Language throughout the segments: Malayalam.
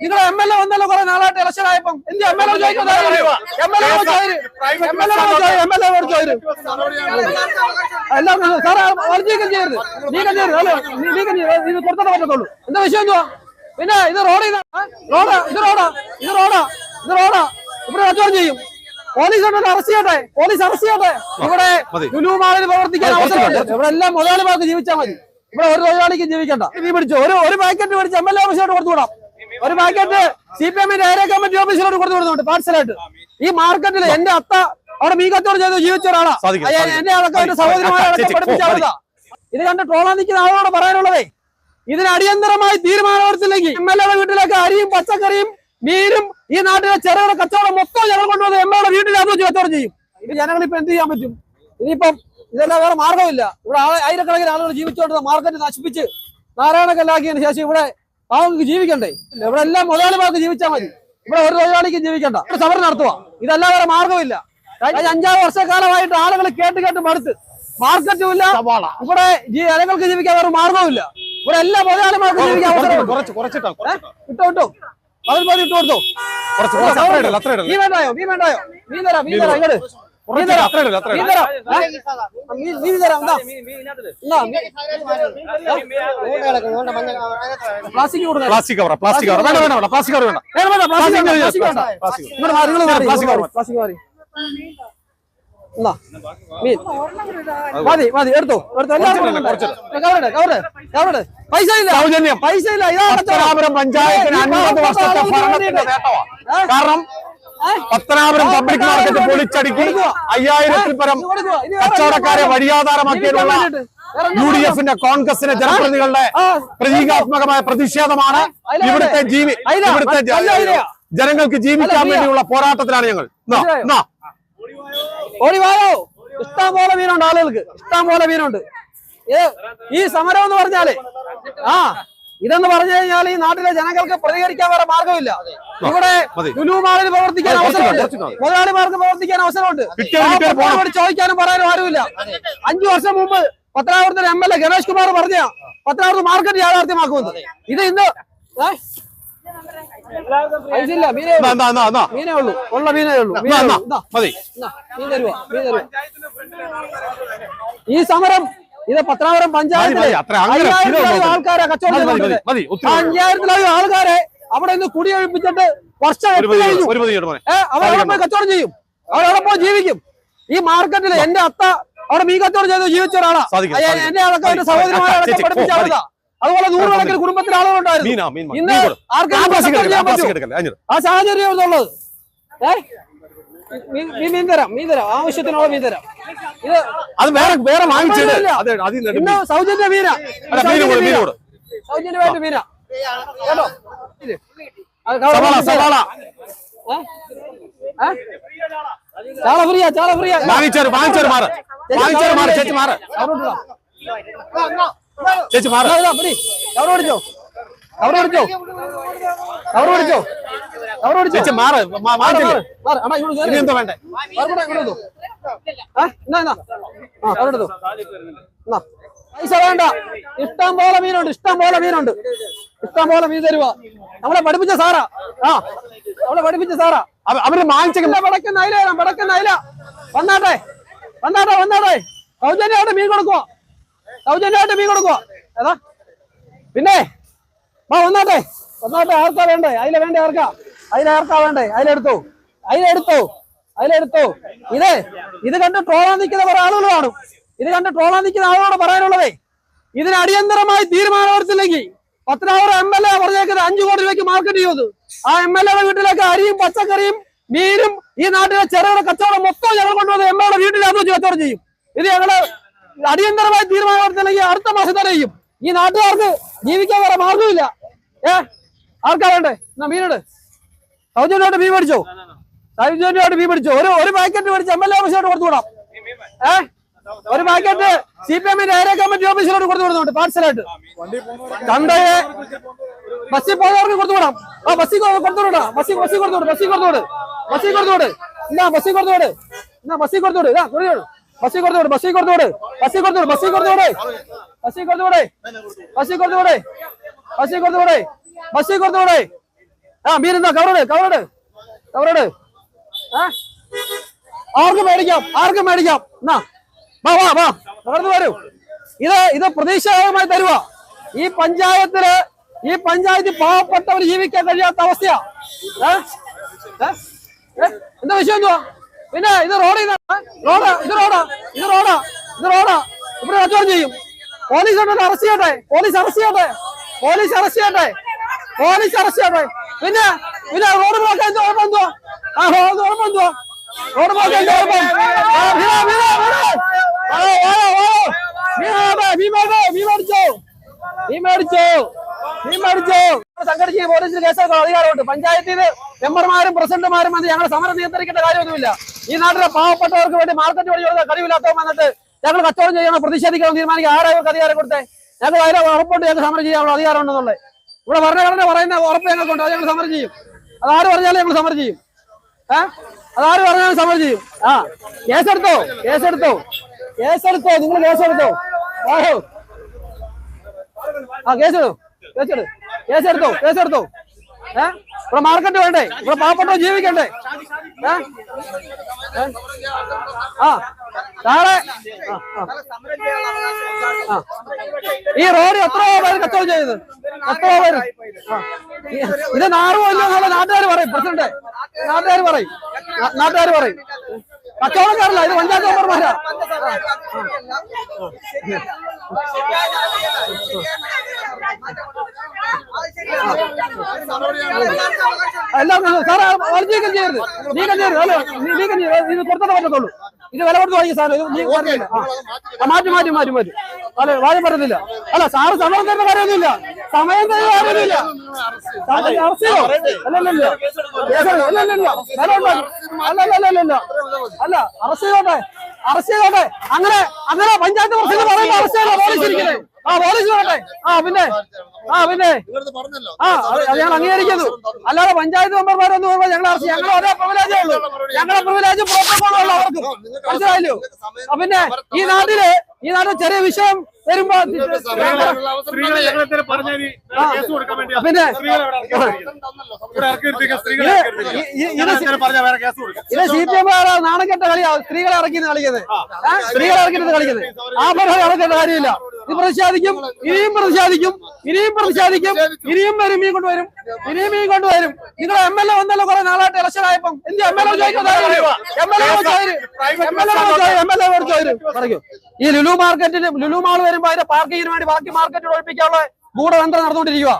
നിങ്ങളെ എം എൽ എ വന്നല്ലോ കുറെ നാളായിട്ട് ഇലക്ഷൻ ആയപ്പം എന്ത് M L A M L A M L A എല്ലാം സാറേ നീക്കം ചെയ്യരുത്. നീക്കം ചെയ്യരുത്. അല്ലോ? നീ- നീക്കം ചെയ്യരുത്. ഇത് പറ്റത്തുള്ളൂ. എന്താ വിഷയം എന്തുവാ? പിന്നെ ഇത് റോഡ് റോഡ് ഇത് റോഡാ ഇത് റോഡാ ഇത് റോഡാ. ഇവിടെ കച്ചവടം ചെയ്യും. പോലീസ് അറസ്റ്റ് ചെയ്യട്ടെ. പോലീസ് അറസ്റ്റ് ചെയ്യട്ടെ. ഇവിടെ. ലുലുമാളിൽ പ്രവർത്തിക്കാൻ അവസരമുണ്ട് ഇവിടെ എല്ലാം മുതലാളിമാർക്ക് ജീവിച്ചാൽ മതി. ഇവിടെ ഒരു തൊഴിലാളിക്ക് ജീവിക്കണ്ട. നീ പിടിച്ചു ഒരു ഒരു പാക്കറ്റ് പിടിച്ച് എം എൽ എ ഓഫീസിലോട്ട് കൊടുത്തു വിടാം ഒരു പാക്കറ്റ് സി പി എമ്മിന്റെ ഏരിയ കമ്മിറ്റി ഓഫീസിലോട്ട് കൊടുത്തു വിടുന്നുണ്ട് പാർസലായിട്ട് ഈ മാർക്കറ്റിൽ എന്റെ അത്ത അവിടെ മീൻ കച്ചവടം ചെയ്ത് ജീവിച്ച ഒരാളാ. എന്റെ അതൊക്കെ എന്റെ പഠിപ്പിച്ച ആളാ ഇത് കണ്ട് ട്രോളാൻ നിൽക്കുന്ന ആളോട് പറയാനുള്ളതേ. ഇതിന് അടിയന്തരമായി തീരുമാനമെടുത്തില്ലെങ്കിൽ എം എൽ എയുടെ വീട്ടിലേക്ക് അരിയും പച്ചക്കറിയും മീനും ഈ നാട്ടിലെ ചെറുകിട കച്ചവടം മൊത്തം ഞങ്ങൾ കൊണ്ടുവന്ന് എം എയുടെ വീട്ടിനകത്ത് വെച്ച് കച്ചവടം ചെയ്യും. ഇത് ജനങ്ങൾ ഇപ്പൊ എന്ത് ചെയ്യാൻ പറ്റും? ഇനിയിപ്പം ഇതെല്ലാം വേറെ മാർഗമില്ല ഇവിടെ ആയിരക്കണക്കിന് ആളുകൾ ജീവിച്ചുകൊണ്ട് മാർക്കറ്റ് നശിപ്പിച്ച് നാരായണക്കല്ലാക്കിയതിനു ശേഷം ഇവിടെ പാവങ്ങൾക്ക് ജീവിക്കണ്ടേ? ഇവിടെ എല്ലാം മുതലാളിമാർക്ക് ജീവിച്ചാൽ മതി. ഇവിടെ ഒരു തൊഴിലാളിക്കും ജീവിക്കണ്ട. ഇവിടെ സമരം നടത്തുക. ഇതെല്ലാം വേറെ മാർഗമില്ല കഴിഞ്ഞ അഞ്ചാറ് വർഷക്കാലമായിട്ട് ആളുകൾ കേട്ട് കേട്ട് മടുത്ത്. മാർക്കറ്റും ഇല്ല ഇവിടെ ജനങ്ങൾക്ക് ജീവിക്കാൻ വേറെ മാർഗമില്ല ഇവിടെ എല്ലാ മുതലാളിമാർക്കും ജീവിക്കാൻ ഇട്ടോ ഇട്ടോ. അതിൽ മതി ഇട്ടു കൊടുത്തോ. നീ വേണ്ടായോ? നീ വേണ്ടായോ? നീ തരാം നീ തരാം. ഇങ്ങട്. പ്ലാസ്റ്റിക് കവർ പ്ലാസ്റ്റിക് കവർ വേണ്ട വേണ്ട പ്ലാസ്റ്റിക് കവർ വേണ്ട plastic plastic cover plastic cover മതി മതി എടുത്തോ എടുത്തോ പൈസ ഇല്ല സൗജന്യം പൈസ ഇല്ല പഞ്ചായത്തിന് അൻപത് വർഷത്തെ ഭരണത്തിന്റെ നേട്ടമാണ് കാരണം പത്തനാപുരം പബ്ലിക് മാർക്കറ്റ് പൊളിച്ചടുക്കി അയ്യായിരത്തിൽ പരം കച്ചവടക്കാരെ വഴിയാധാരമാക്കിയിട്ടുള്ള യു ഡി എഫിന്റെ കോൺഗ്രസിന്റെ ജനപ്രതിനിധികളുടെ ആ. പ്രതീകാത്മകമായ പ്രതിഷേധമാണ് ഇവിടുത്തെ ജീവി ഇവിടുത്തെ. ജനങ്ങൾക്ക് ജീവിക്കാൻ വേണ്ടിയുള്ള പോരാട്ടത്തിലാണ് ഞങ്ങൾ എന്നാ, മനസ്സിലായോ? എന്നാ. ഓടി വായോ ഇഷ്ടം പോലെ മീനുണ്ട് ആളുകൾക്ക് ഇഷ്ടം പോലെ മീനുണ്ട് ഈ സമരം എന്ന് പറഞ്ഞാൽ ആ ഇതെന്ന് പറഞ്ഞു കഴിഞ്ഞാൽ ഈ നാട്ടിലെ ജനങ്ങൾക്ക് പ്രതികരിക്കാൻ വേറെ മാർഗമില്ല ഇവിടെ. ലുലുമാളിൽ പ്രവർത്തിക്കാൻ അവസരമുണ്ട്. മുതലാളിമാർക്ക് പ്രവർത്തിക്കാൻ അവസരമുണ്ട്. ചോദിക്കാനും പറയാനും ആരുമില്ല. അഞ്ചു വർഷം മുമ്പ് പത്രാപുരത്തിന്റെ M L A Ganesh Kumar പറഞ്ഞ പത്രാപുരത്ത് മാർക്കറ്റ് യാഥാർത്ഥ്യമാക്കുമെന്ന് ഇത് ഇന്ന് മീനേ ഉള്ളൂ. മീനേ ഉള്ളൂ. ഉള്ള മീനേ മീൻ തരുവാ, മീൻ തരുവാ. ഈ സമരം ഇത് പത്രാപുരം പഞ്ചായത്തിലെ അയ്യായിരത്തിലധികം ആൾക്കാരെ കച്ചവടം അയ്യായിരത്തിലധികം ആൾക്കാരെ അവിടെ നിന്ന് കുടിയൊഴിപ്പിച്ചിട്ട് വർഷം എട്ട് കഴിഞ്ഞു അവരവിടെ പോയി കച്ചവടം ചെയ്യും. അവരവിടെ പോയി ജീവിക്കും. ഈ മാർക്കറ്റിൽ എന്റെ അത്ത അവിടെ മീൻ കച്ചവടം ചെയ്ത് ജീവിച്ച ഒരാളാ. എന്നെ അതൊക്കെ എന്റെ സഹോദരന്മാരെ പഠിപ്പിച്ച ആളാ അതുപോലെ നൂറുകണക്കിന് കുടുംബത്തിലെ ആളുകളുണ്ടായിരുന്നു ഇന്ന് ആർക്കും ആ സാഹചര്യം ഉള്ളത് ഏഹ് മീൻ- തരാം മീൻ തരാം ആവശ്യത്തിനുള്ള മീൻ തരാം ഇത് അത് വേറെ വേറെ വാങ്ങിച്ചിട്ട് അതെ അതിൽ നിന്ന് സൗജന്യ മീന സൗജന്യമായിട്ട് മീന കേട്ടോ സവാള സവാള? ചാള ഫ്രീയാ ചാള ഫ്രീയാ വാങ്ങിച്ചാറ് വാങ്ങിച്ചാറ് മാറ് വാങ്ങിച്ചാറ് മാറ് ചേച്ചി മാറ് ചേച്ചി മാറ് എവിടെ പിടിച്ചോ കവർ പിടിച്ചോ കവർ പിടിച്ചോ കവർ പിടിച്ചോ മാറ് മാ- മാറ്, അണ്ണാ, ഇങ്ങോട്ട് കേറ്. ഇനി എന്താ വേണ്ടേ ഇങ്ങോട്ട് ആ, എന്നാ, എന്നാ. ആ, അവിടെ എടുത്തോ. എന്നാ. പൈസ വേണ്ട. ഇഷ്ടം പോലെ മീനുണ്ട് ഇഷ്ടം പോലെ മീനുണ്ട്. ഇഷ്ടം പോലെ മീൻ തരുവാ. നമ്മളെ പഠിപ്പിച്ച സാറാ. ആ നമ്മളെ പഠിപ്പിച്ച സാറാ. അവ- അവർ മാങ്ങിച്ചില്ല ഇല്ല, വടക്കൻ അയില വടക്കൻ അയില വന്നാട്ടെ. വന്നാട്ടെ വന്നാട്ടെ. സൗജന്യമായിട്ട് മീൻ കൊടുക്കുവോ. സൗജന്യമായിട്ട് മീൻ കൊടുക്കുവോ. ഏതാ? പിന്നെ വാ വന്നാട്ടെ. വന്നാട്ടെ ആർക്കാ വേണ്ടേ? അതിലെ വേണ്ടേ ആർക്കാ? അതിലെ ആർക്കാ വേണ്ടേ? അതിലെടുത്തോ. അതിലെടുത്തോ. അതിലെടുത്തോ. ഇതേ ഇത് കണ്ട് ട്രോളാൻ നിൽക്കുന്ന കുറെ ആളുകൾ കാണും. ഇത് കണ്ട് ട്രോളാൻ നിൽക്കുന്ന ആളുകളാണ് പറയാനുള്ളതേ. ഇതിന് അടിയന്തരമായി തീരുമാനമെടുത്തില്ലെങ്കിൽ പത്തനാപുരം എം എൽ എ പറഞ്ഞേക്കുന്നത് അഞ്ചു കോടി രൂപയ്ക്ക് മാർക്കറ്റ് ചെയ്തു ആ എം എൽ എയുടെ വീട്ടിലേക്ക് അരിയും പച്ചക്കറിയും മീനും ഈ നാട്ടിലെ ചെറുകിട കച്ചവടം മൊത്തം ഞങ്ങൾ കൊണ്ടുവന്ന് എം എയുടെ വീട്ടിലാണ് വെച്ച് കച്ചവടം ചെയ്യും. ഇത് ഞങ്ങൾ അടിയന്തരമായി തീരുമാനമെടുത്തില്ലെങ്കിൽ അടുത്ത മാസം തന്നെ ചെയ്യും. ഈ നാട്ടുകാർക്ക് ജീവിക്കാൻ വേറെ മാർഗമില്ല ഏ? ആർക്കാ വേണ്ടേ? എന്നാ മീനോട് സൗജന്യമായിട്ട് മീൻ മേടിച്ചോ? സൗജന്യമായിട്ട് മീൻ മേടിച്ചോ? ഒരു ഒരു പാക്കറ്റ് മേടിച്ച് എം എൽ എ ഓഫീസിലോട്ട് കൊടുത്തു വിടാം. ഏ? ഒരു പാക്കറ്റ് സി പി എമ്മിന്റെ ഏരിയ കമ്മിറ്റി ഓഫീസിലോട്ട് കൊടുത്തു വിടുന്നുണ്ട് പാർസലായിട്ട്. ചന്തയെ ബസ്സിൽ പോകുന്നവർക്ക് കൊടുത്തു വിടാം. ആ ബസ്സിൽ കൊടുത്തു വിടാം. ബസ്സിൽ ബസ്സിൽ കൊടുത്തു വിടും ബസ്സിൽ കൊടുത്തു വിടും. ബസ്സിൽ കൊടുത്തു വിടും. ഇന്നാ ബസ്സിൽ കൊടുത്തു വിടും. ഇന്നാ ബസ്സിൽ കൊടുത്തു വിടും. ഇതാ കൊടുത്തു വിട് ബസ്സിൽ കൊടുത്തു വിട് ബസ്സിൽ കൊടുത്തു വിട് ബസ്സിൽ കൊടുത്തു വിട് ബസ്സിൽ കൊടുത്തു വിട് ബസ്സിൽ കൊടുത്തു വിട് ബസ്സിൽ കൊടുത്തു വിട് ബസ്സിൽ കൊടുത്തു വിട് ബസ്സിൽ കൊടുത്തു വിട് ആ മീനെന്താ കവറട് കവറട് കവറട് ആ? ആർക്ക് മേടിക്കാം ആർക്ക് മേടിക്കാം. എന്നാ വാ വാ വാ നടന്നു വരൂ. ഇത് ഇത് പ്രതീക്ഷാകരമായി തരുക ഈ പഞ്ചായത്തിൽ ഈ പഞ്ചായത്തിൽ പാവപ്പെട്ടവർ ജീവിക്കാൻ കഴിയാത്ത അവസ്ഥയാ? എന്താ വിഷയം എന്തുവാ? പിന്നെ ഇത് റോഡ് റോഡ് ഇത് റോഡാ ഇത് റോഡാ ഇത് റോഡാ. ഇവിടെ കച്ചവടം ചെയ്യും. പോലീസ് അറസ്റ്റ് ചെയ്യട്ടെ. പോലീസ് അറസ്റ്റ് ചെയ്യട്ടെ. പോലീസ് അറസ്റ്റ് ചെയ്യട്ടെ. പോലീസ് അറസ്റ്റ് ചെയ്യട്ടെ. പിന്നെ പിന്നെ റോഡ് ബ്ലോക്ക് എന്ത് കുഴപ്പം ആ റോഡ് കുഴപ്പം റോഡ് ബ്ലോക്ക് എന്ത് സംഘടിച്ച് പോലീസിന് കേസെടുക്കാൻ അധികാരമുണ്ട്. പഞ്ചായത്തിൽ മെമ്പർമാരും പ്രസിഡന്റുമാരും അത് ഞങ്ങൾ സമരം നിയന്ത്രിക്കേണ്ട കാര്യമൊന്നുമില്ല. ഈ നാട്ടിലെ പാവപ്പെട്ടവർക്ക് വേണ്ടി മാർക്കറ്റ് വഴി കൊടുത്ത കഴിവില്ലാത്തവർ വന്നിട്ട് ഞങ്ങൾ കച്ചവടം ചെയ്യണം പ്രതിഷേധിക്കണം തീരുമാനിക്കുക. ആരായവർക്ക് അധികാരം കൊടുത്തേ? ഞങ്ങൾ അതിലെ ഉറപ്പുണ്ട് ഞങ്ങൾ സമരം ചെയ്യാനുള്ള അധികാരം ഉണ്ടെന്നുള്ളത് ഇവിടെ ഭരണഘടന പറയുന്ന ഉറപ്പ് ഞങ്ങൾക്കുണ്ട്. അത് ഞങ്ങൾ സമരം ചെയ്യും. അതാര് പറഞ്ഞാലും ഞങ്ങൾ സമരം ചെയ്യും. ഏ? അതാര് പറഞ്ഞാലും സമരം ചെയ്യും. ആ കേസെടുത്തോ കേസെടുത്തോ കേസെടുത്തോ നിങ്ങൾ കേസെടുത്തോ. ഓഹോ ആ കേസെടുത്തോ കേസെടുത്തോ കേസെടുത്തോ കേസെടുത്തോ. ഏ? ഇവിടെ മാർക്കറ്റ് വേണ്ടേ? ഇവിടെ പാവപ്പെട്ടോ ജീവിക്കണ്ടേ? ഏ? ഏ? ആ. ആ. ഈ റോഡ് എത്ര പേര് കച്ചവടം ചെയ്തത്? എത്ര പേര് ഇത് നാറുമോ ഇല്ലെന്നുള്ള നാട്ടുകാർ പറയും. പ്രസിഡന്റ് നാട്ടുകാർ പറയും. നാട്ടുകാർ പറയും. കച്ചവടക്കാരല്ല ഇത് പഞ്ചായത്ത് മെമ്പർമാരാ എല്ലാം സാറേ നീക്കം ചെയ്യരുത്. നീക്കം ചെയ്യരുത് നീക്കം ചെയ്യരുത്. ഇത് കൊടുത്തേ പറ്റത്തുള്ളൂ ഇത് വില കൊടുത്ത് വാങ്ങിയ സാധനം ഇത് നീ പറഞ്ഞില്ല? ആ. ആ, മാറ്റി മാറ്റി മാറ്റി മാറ്റി. അല്ല വാദം പറ്റത്തില്ല അല്ല സാറ് സമയം തരുന്ന കാര്യമൊന്നുമില്ല. സമയം തരുന്ന കാര്യമൊന്നുമില്ല. അറസ്റ്റോ അല്ലല്ല ഉണ്ടാക്കും അല്ലല്ലല്ല അല്ല അറസ്റ്റ് ചെയ്തോട്ടെ. അറസ്റ്റ് ചെയ്തോട്ടെ. അങ്ങനെ അങ്ങനെ പഞ്ചായത്ത് പ്രസിഡന്റ് പറയുമ്പോൾ അറസ്റ്റ് ചെയ്യണം പോലീസ് ഇരിക്കുന്നത്. ആ പോലീസ് വരട്ടെ. ആ പിന്നെ. ആ പിന്നെ. ആ ഞങ്ങൾ അംഗീകരിക്കുന്നു. അല്ലാതെ പഞ്ചായത്ത് മെമ്പർമാരൊന്നും പറഞ്ഞു ഞങ്ങൾ ഞങ്ങൾ ഒരേ പ്രിവിലേജേ ഉള്ളൂ. ഞങ്ങളെ പ്രിവിലേജ് പ്രോട്ടോകോളും ഉള്ളൂ അവർക്ക്. മനസ്സിലായില്ലോ? ആ, പിന്നെ ഈ നാട്ടിൽ ഈ നാട്ടിൽ ചെറിയ വിഷയം വരുമ്പോ സ്ത്രീകളെ ഞങ്ങൾ കേസ് കൊടുക്കാൻ വേണ്ടി പിന്നെ ഇത് ഇറക്കി സി പി എം നാണക്കെട്ട കളിയാ. സ്ത്രീകളെ ഇറക്കിന്ന് കളിക്കുന്നത്. സ്ത്രീകളെ ഇറക്കിട്ട് കളിക്കുന്നത്. ആ. പറഞ്ഞ നടക്കേണ്ട കാര്യമില്ല. ഇത് പ്രതിഷേധിക്കും ഇനിയും പ്രതിഷേധിക്കും ഇനിയും പ്രതിഷേധിക്കും ഇനിയും വരും മീൻ കൊണ്ടുവരും ഇനിയും മീൻ കൊണ്ടുവരും. നിങ്ങൾ എം എൽ എ വന്നല്ലോ കുറെ നാളായിട്ട് ഇലക്ഷൻ ആയപ്പം. എന്ത് M L A M L A M L A M L A പറയൂ. ഈ ലുലു മാർക്കറ്റിൽ ലുലു മാൾ വരുമ്പോ അതിന്റെ പാർക്കിങ്ങിന് വേണ്ടി ബാക്കി മാർക്കറ്റ് ഒഴിപ്പിക്കാനുള്ള ഗൂഢതന്ത്രം നടന്നുകൊണ്ടിരിക്കുക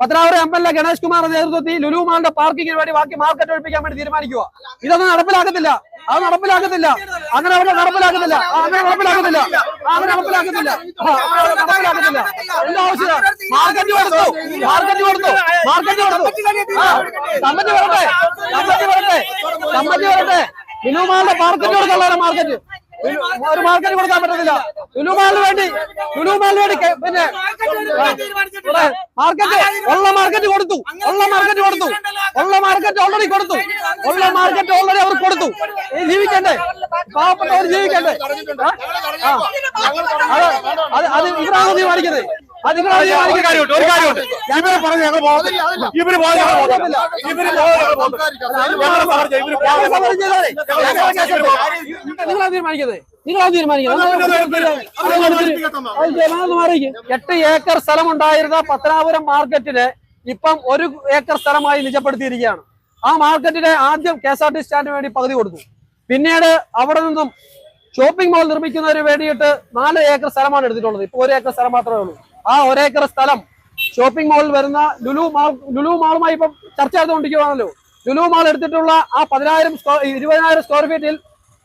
Pathanapuram M L A Ganesh കുമാറിന്റെ നേതൃത്വത്തിൽ ലുലുമാളുടെ പാർക്കിങ്ങിന് വേണ്ടി ബാക്കി മാർക്കറ്റ് ഒഴിപ്പിക്കാൻ വേണ്ടി തീരുമാനിക്കുക. ഇതൊന്നും നടപ്പിലാക്കത്തില്ല. അത് നടപ്പിലാക്കത്തില്ല. അങ്ങനെ അവിടെ നടപ്പിലാക്കത്തില്ല. അങ്ങനെ നടപ്പിലാക്കത്തില്ല. അങ്ങനെ നടപ്പിലാക്കത്തില്ല. നടപ്പിലാക്കത്തില്ല. എന്താ ആവശ്യം? മാർക്കറ്റ് കൊടുത്തു. മാർക്കറ്റ് കൊടുത്തു. മാർക്കറ്റ് കൊടുത്തു. സമ്മതി വരട്ടെ. സമ്മതി വരട്ടെ. സമ്മതി വരട്ടെ. ലുലുമാളുടെ പാർക്കറ്റ് കൊടുക്കാനുള്ള മാർക്കറ്റ് ഒരു മാർക്കറ്റ് കൊടുക്കാൻ പറ്റത്തില്ല. ലുലു മാളിന് വേണ്ടി പിന്നെ മാർക്കറ്റ് ഉള്ള മാർക്കറ്റ് കൊടുത്തു. ഉള്ള മാർക്കറ്റ് കൊടുത്തു. ഉള്ള മാർക്കറ്റ് ഓൾറെഡി കൊടുത്തു. ഉള്ള മാർക്കറ്റ് ഓൾറെഡി അവർ കൊടുത്തു. ജീവിക്കണ്ടേ? പാവപ്പെട്ടവർ ജീവിക്കണ്ടേ. അത് അത് അത് ഇവരാണോ തീരുമാനിക്കുന്നത്? അത് ഇവരാണോ കാര്യമുണ്ട് ഒരു ഇവർ പറഞ്ഞ് ഞങ്ങൾ ഇവർ ഇവർ നിങ്ങളാ തീരുമാനിക്കുന്നത്? നിങ്ങളാ തീരുമാനിക്കുന്നത് എട്ട് ഏക്കർ സ്ഥലം ഉണ്ടായിരുന്ന പത്തനാപുരം മാർക്കറ്റിന് ഇപ്പം ഒരു ഏക്കർ സ്ഥലമായി നിജപ്പെടുത്തിയിരിക്കുകയാണ്. ആ മാർക്കറ്റിലെ ആദ്യം കെ എസ് ആർ ടി സ്റ്റാൻഡിന് വേണ്ടി പകുതി കൊടുത്തു. പിന്നീട് അവിടെ നിന്നും ഷോപ്പിംഗ് മാൾ നിർമ്മിക്കുന്നതിന് വേണ്ടിയിട്ട് നാല് ഏക്കർ സ്ഥലമാണ് എടുത്തിട്ടുള്ളത്. ഇപ്പൊ ഒരു ഏക്കർ സ്ഥലം മാത്രമേ ഉള്ളൂ. ആ ഒരേക്കർ സ്ഥലം ഷോപ്പിംഗ് മാളിൽ വരുന്ന ലുലു മാൾ ലുലു മാളുമായി ഇപ്പം ചർച്ച ചെയ്തുകൊണ്ടിരിക്കുകയാണല്ലോ. ലുലു മാൾ എടുത്തിട്ടുള്ള ആ പതിനായിരം സ്ക്വയർ ഇരുപതിനായിരം സ്ക്വയർ ഫീറ്റിൽ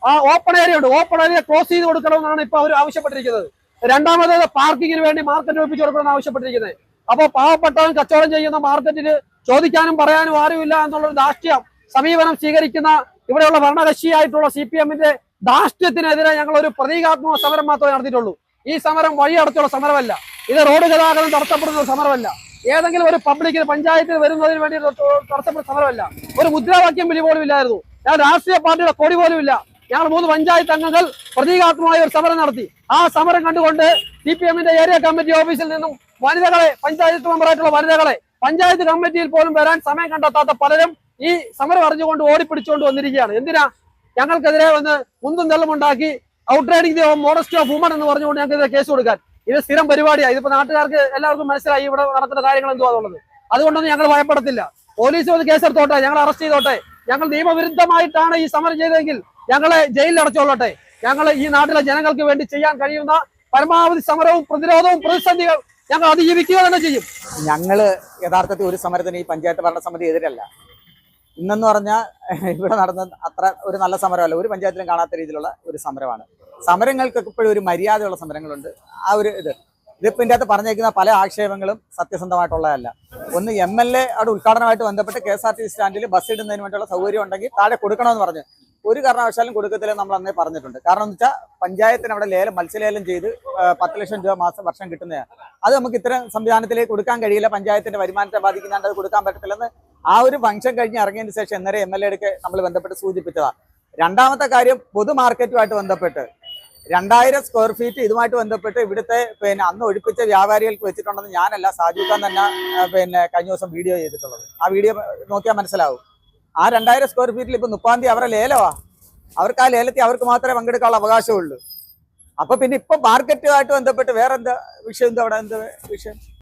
ആ ഓപ്പൺ ഏരിയ ഉണ്ട്. ഓപ്പൺ ഏരിയ ക്ലോസ് ചെയ്ത് കൊടുക്കണമെന്നാണ് ഇപ്പൊ അവർ ആവശ്യപ്പെട്ടിരിക്കുന്നത്. രണ്ടാമത് പാർക്കിങ്ങിന് വേണ്ടി മാർക്കറ്റ് ഒഴിപ്പിച്ച് കൊടുക്കണമെന്ന് ആവശ്യപ്പെട്ടിരിക്കുന്നത്. അപ്പോൾ പാവപ്പെട്ടവൻ കച്ചവടം ചെയ്യുന്ന മാർക്കറ്റിൽ ചോദിക്കാനും പറയാനും ആരുമില്ല എന്നുള്ള ഒരു ദാഷ്ട്യം സമീപനം സ്വീകരിക്കുന്ന ഇവിടെയുള്ള ഭരണകക്ഷിയായിട്ടുള്ള സി പി എമ്മിന്റെ ദാഷ്ട്യത്തിനെതിരെ ഞങ്ങൾ ഒരു പ്രതീകാത്മക സമരം മാത്രമേ നടത്തിയിട്ടുള്ളൂ. ഈ സമരം വഴിയടച്ചുള്ള സമരമല്ല. ഇത് റോഡ് ഗതാഗതം തടസ്സപ്പെടുന്ന സമരമല്ല. ഏതെങ്കിലും ഒരു പബ്ലിക്കിൽ പഞ്ചായത്തിൽ വരുന്നതിന് വേണ്ടി തടസ്സപ്പെടുന്ന സമരമല്ല. ഒരു മുദ്രാവാക്യം വിളി പോലും ഇല്ലായിരുന്നു. ഞാൻ രാഷ്ട്രീയ പാർട്ടിയുടെ കൊടി പോലും ഇല്ല. ഞങ്ങൾ മൂന്ന് പഞ്ചായത്ത് അംഗങ്ങൾ പ്രതീകാത്മകമായ ഒരു സമരം നടത്തി. ആ സമരം കണ്ടുകൊണ്ട് സി പി എമ്മിന്റെ ഏരിയ കമ്മിറ്റി ഓഫീസിൽ നിന്നും വനിതകളെ പഞ്ചായത്ത് മെമ്പറായിട്ടുള്ള വനിതകളെ പഞ്ചായത്ത് കമ്മിറ്റിയിൽ പോലും വരാൻ സമയം കണ്ടെത്താത്ത പലരും ഈ സമരം അറിഞ്ഞുകൊണ്ട് ഓടിപ്പിടിച്ചുകൊണ്ട് വന്നിരിക്കുകയാണ്. എന്തിനാ? ഞങ്ങൾക്കെതിരെ വന്ന് മുന്തും തെള്ളുമുണ്ടാക്കി outraging the modest of woman എന്ന് പറഞ്ഞുകൊണ്ട് ഞങ്ങൾക്കെതിരെ കേസ് കൊടുക്കാൻ. ഇത് സ്ഥിരം പരിപാടിയാണ്. ഇതിപ്പോ നാട്ടുകാർക്ക് എല്ലാവർക്കും മനസ്സിലായി ഇവിടെ നടക്കുന്ന കാര്യങ്ങൾ എന്തുവാ എന്നുള്ളത്. അതുകൊണ്ടൊന്നും ഞങ്ങൾ ഭയപ്പെടത്തില്ല. പോലീസ് വന്ന് കേസെടുത്തോട്ടെ ഞങ്ങൾ അറസ്റ്റ് ചെയ്തോട്ടെ. ഞങ്ങൾ നിയമവിരുദ്ധമായിട്ടാണ് ഈ സമരം ചെയ്തതെങ്കിൽ ഞങ്ങളെ ജയിലിൽ അടച്ചോളട്ടെ ഞങ്ങൾ ഈ നാട്ടിലെ ജനങ്ങൾക്ക് വേണ്ടി ചെയ്യാൻ കഴിയുന്ന പരമാവധി സമരവും പ്രതിരോധവും പ്രതിസന്ധികൾ ഞങ്ങൾ അതിജീവിക്കുക തന്നെ ചെയ്യും. ഞങ്ങൾ യഥാർത്ഥത്തിൽ ഒരു സമരത്തിന് ഈ പഞ്ചായത്ത് ഭരണസമിതി എതിരല്ല. ഇന്നെന്ന് പറഞ്ഞാൽ ഇവിടെ നടന്ന അത്ര ഒരു നല്ല സമരമല്ല. ഒരു പഞ്ചായത്തിലും കാണാത്ത രീതിയിലുള്ള ഒരു സമരമാണ്. സമരങ്ങൾക്കൊക്കെ ഇപ്പോഴും ഒരു മര്യാദയുള്ള സമരങ്ങളുണ്ട്. ആ ഒരു ഇത്. ഇതിപ്പോൾ ഇതിന്റെ അകത്ത് പറഞ്ഞേക്കുന്ന പല ആക്ഷേപങ്ങളും സത്യസന്ധമായിട്ടുള്ളതല്ല. ഒന്ന് എം എൽ എ അവിടെ ഉദ്ഘാടനമായിട്ട് ബന്ധപ്പെട്ട് കെ എസ് ആർ ടി സ്റ്റാൻഡിൽ ബസ് ഇടുന്നതിന് വേണ്ടിയുള്ള സൗകര്യം ഉണ്ടെങ്കിൽ താഴെ കൊടുക്കണമെന്ന് പറഞ്ഞു. ഒരു കാരണവശാലും കൊടുക്കത്തില്ല നമ്മൾ അന്നേ പറഞ്ഞിട്ടുണ്ട്. കാരണം എന്ന് വെച്ചാൽ പഞ്ചായത്തിന് അവിടെ ലേലം മത്സ്യലേലം ചെയ്ത് പത്ത് ലക്ഷം രൂപ മാസം വർഷം കിട്ടുന്നതാണ്. അത് നമുക്ക് ഇത്തരം സംവിധാനത്തിലേക്ക് കൊടുക്കാൻ കഴിയില്ല. പഞ്ചായത്തിന്റെ വരുമാനത്തെ ബാധിക്കുന്നുണ്ട് അത് കൊടുക്കാൻ പറ്റത്തില്ലെന്ന് ആ ഒരു ഫംഗ്ഷൻ കഴിഞ്ഞ് ഇറങ്ങിയതിന് ശേഷം ഇന്നലെ എം എൽ എടുക്കെ നമ്മൾ ബന്ധപ്പെട്ട് സൂചിപ്പിച്ചതാണ്. രണ്ടാമത്തെ കാര്യം പൊതു മാർക്കറ്റുമായിട്ട് ബന്ധപ്പെട്ട് രണ്ടായിരം സ്ക്വയർ ഫീറ്റ് ഇതുമായിട്ട് ബന്ധപ്പെട്ട് ഇവിടുത്തെ പിന്നെ അന്ന് ഒഴിപ്പിച്ച വ്യാപാരികൾക്ക് വെച്ചിട്ടുണ്ടെന്ന് ഞാനല്ല സാജു ഖാൻ തന്നെ പിന്നെ കഴിഞ്ഞ ദിവസം വീഡിയോ ചെയ്തിട്ടുള്ളത്. ആ വീഡിയോ നോക്കിയാൽ മനസ്സിലാവും. ആ രണ്ടായിരം സ്ക്വയർ ഫീറ്റിൽ ഇപ്പൊ മുപ്പാം തീയതി അവരെ ലേലമാ അവർക്ക് ആ ലേലത്തിൽ അവർക്ക് മാത്രമേ പങ്കെടുക്കാനുള്ള അവകാശമുള്ളൂ. അപ്പൊ പിന്നെ ഇപ്പൊ മാർക്കറ്റുമായിട്ട് ബന്ധപ്പെട്ട് വേറെന്താ വിഷയം? എന്താ അവിടെ? എന്താ വിഷയം?